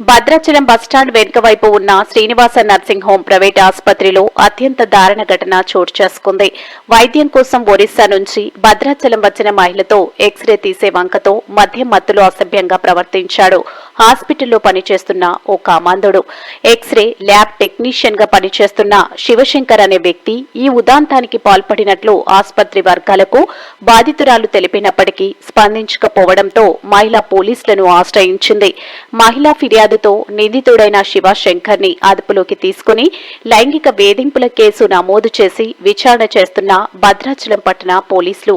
Bhadrachalam bus stand వెనుక వైపు ఉన్న శ్రీనివాస నర్సింగ్ హోం ప్రైవేట్ ఆసుపత్రిలో అత్యంత దారుణ ఘటన చోటు చేసుకుంది. వైద్యం కోసం ఒరిస్సా నుంచి భద్రాచలం వచ్చిన మహిళతో ఎక్స్రే తీసే వంకతో మద్యం మత్తులో అసభ్యంగా ప్రవర్తించాడు. హాస్పిటల్లో పనిచేస్తున్న ఓ కామాంధుడు. ఎక్స్రే ల్యాబ్ టెక్నీషియన్గా పనిచేస్తున్న శివశంకర్ అనే వ్యక్తి ఈ ఉదాంతానికి పాల్పడినట్లు ఆసుపత్రి వర్గాలకు బాధితురాలు తెలిపినప్పటికీ స్పందించకపోవడంతో మహిళ పోలీసులను ఆశ్రయించింది. మహిళా ఫిర్యాదుతో నిందితుడైన శివశంకర్ని అదుపులోకి తీసుకుని లైంగిక వేధింపుల కేసు నమోదు చేసి విచారణ చేస్తున్న భద్రాచలం పట్టణ పోలీసులు.